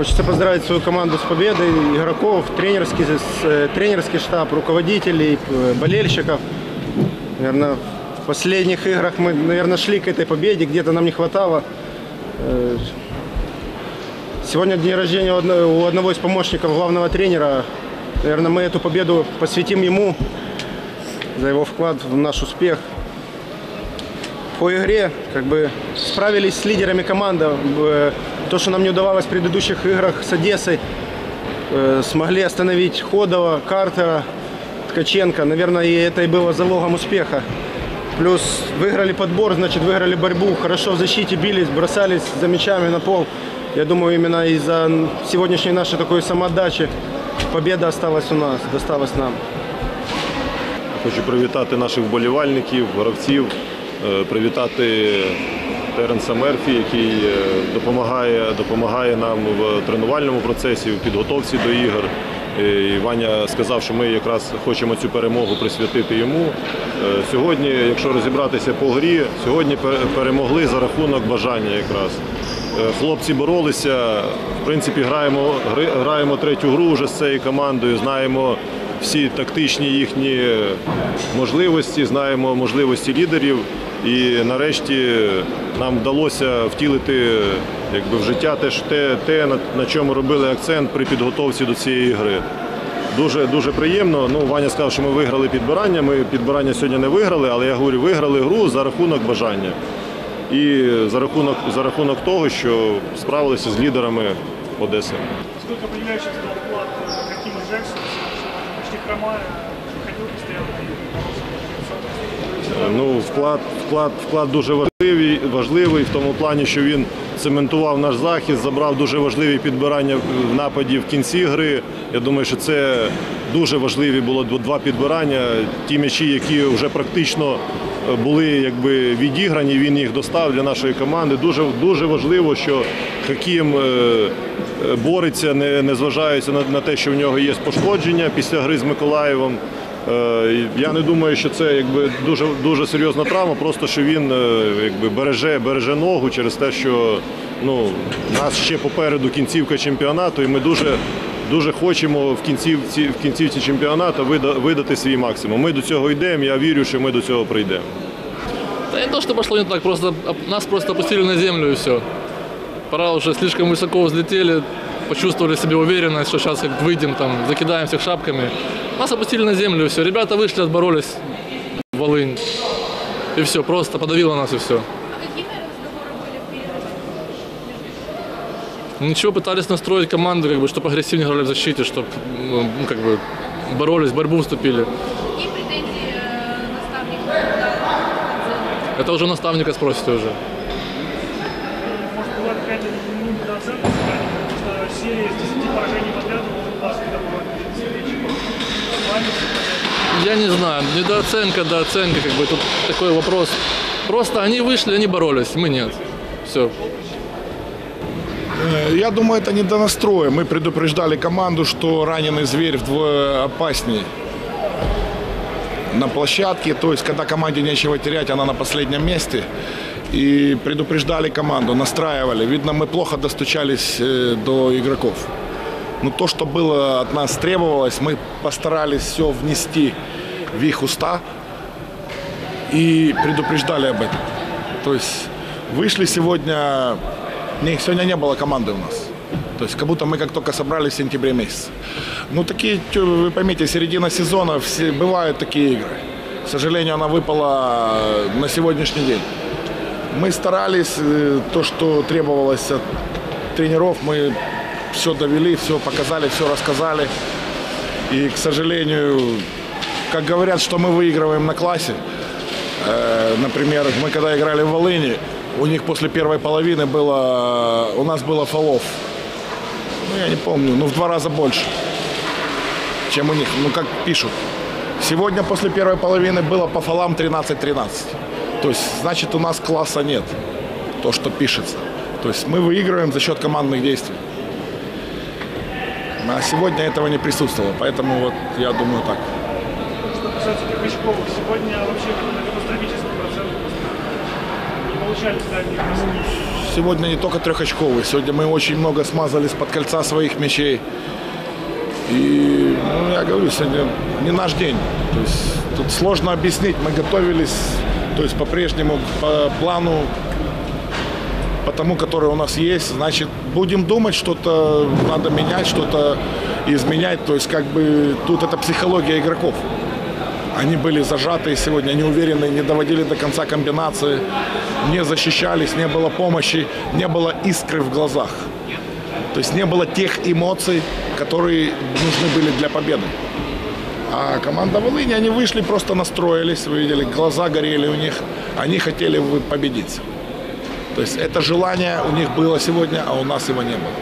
Хочется поздравить свою команду с победой, игроков, тренерский, э, тренерский штаб, руководителей, э, болельщиков. Наверное, в последних играх мы, наверное, шли к этой победе, где-то нам не хватало. Э, Сегодня день рождения у одного из помощников главного тренера. Наверное, мы эту победу посвятим ему за его вклад в наш успех. По игре как бы справились с лидерами команды. Э, То, что нам не удавалось в предыдущих играх с Одессой, э, смогли остановить Ходова, Картера, Ткаченко. Наверное, и это и было залогом успеха. Плюс выиграли подбор, значит, выиграли борьбу. Хорошо в защите бились, бросались за мячами на пол. Я думаю, именно из-за сегодняшней нашей такой самоотдачи победа осталась у нас, досталась нам. Хочу привітати наших вболівальників, гравців, е, привітати Теренса Мерфі, який е, допомагає, допомагає нам в тренувальному процесі, в підготовці до ігор. Е, І Ваня сказав, що ми якраз хочемо цю перемогу присвятити йому. Е, Сьогодні, якщо розібратися по грі, сьогодні перемогли за рахунок бажання якраз. Хлопці боролися. В принципі, граємо, граємо третю гру вже з цією командою, знаємо всі тактичні їхні можливості, знаємо можливості лідерів. І нарешті нам вдалося втілити якби, в життя те, те, те на, чому робили акцент при підготовці до цієї гри. Дуже дуже приємно. Ну, Ваня сказав, що ми виграли підбирання. Ми підбирання сьогодні не виграли, але я говорю, виграли гру за рахунок бажання. І за рахунок, за рахунок того, що справилися з лідерами Одеси. Сколько хромая, выходил постоянно. Ну, вклад, вклад, вклад дуже важливий, важливий в тому плані, що він цементував наш захист, забрав дуже важливі підбирання в нападі в кінці гри. Я думаю, що це дуже важливі було два підбирання. Ті м'ячі, які вже практично е, були якби відіграні, він їх достав для нашої команди. Дуже, дуже важливо, що Хакім е, бореться, не, не зважаючи на, на те, що в нього є пошкодження після гри з Миколаєвом. Е, Я не думаю, що це якби дуже дуже серйозна травма, просто що він е, якби береже, береже ногу через те, що ну нас ще попереду кінцівка чемпіонату, і ми дуже дуже хочемо в кінцівці в кінцівці чемпіонату вида- видати свій максимум. Ми до цього йдемо. Я вірю, що ми до цього прийдемо. Да не то, что пошло не так, просто оп- нас просто опустили на землю и все. Пора уже слишком высоко взлетели, почувствовали себе уверенность, что сейчас как выйдем, там, закидаем всех шапками. Нас опустили на землю и все. Ребята вышли, отборолись в Волынь. И все, просто подавило нас и все. Ничего, пытались настроить команду, как бы, чтобы агрессивнее играли в защите, чтобы ну, как бы боролись, в борьбу вступили. Какие претензии э, наставника к Это уже наставника спросите уже. Может, была какая-то ну, недооценка соперника, потому что серия из 10 поражений подряд у вас когда была встреча. С вами Я не знаю, недооценка, дооценка, как бы тут такой вопрос. Просто они вышли, они боролись, мы нет. Все. Э, Я думаю, это не до настроя. Мы предупреждали команду, что раненый зверь вдвое опаснее на площадке. То есть, когда команде нечего терять, она на последнем месте. И предупреждали команду, настраивали. Видно, мы плохо достучались э, до игроков. Но то, что было от нас требовалось, мы постарались все внести в их уста и предупреждали об этом. То есть вышли сегодня, не, сегодня не было команды у нас. То есть как будто мы как только собрались в сентябре месяце. Ну такие, вы поймите, середина сезона, все, бывают такие игры. К сожалению, она выпала на сегодняшний день. Мы старались, э, то, что требовалось от тренеров, мы все довели, все показали, все рассказали. И, к сожалению, как говорят, что мы выигрываем на классе, Э, Например, мы когда играли в Волыни, у них после первой половины было, у нас было фолов. Ну, я не помню, ну, в два раза больше, чем у них, ну, как пишут. Сегодня после первой половины было по фолам 13-13. То есть, значит, у нас класса нет, то, что пишется. То есть мы выигрываем за счет командных действий. А сегодня этого не присутствовало, поэтому вот я думаю так. Что касается Кирпичковых, сегодня вообще сегодня не только трехочковый. Сегодня мы очень много смазали с-под кольца своих мячей. И, ну, я говорю, сегодня не наш день. То есть тут сложно объяснить. Мы готовились, то есть по-прежнему по плану, по тому, который у нас есть. Значит, будем думать, что-то надо менять, что-то изменять. То есть как бы тут это психология игроков. Они были зажатые сегодня, неуверенные, не доводили до конца комбинации, не защищались, не было помощи, не было искры в глазах. То есть не было тех эмоций, которые нужны были для победы. А команда Волыни, они вышли, просто настроились, вы видели, глаза горели у них, они хотели победить. То есть это желание у них было сегодня, а у нас его не было.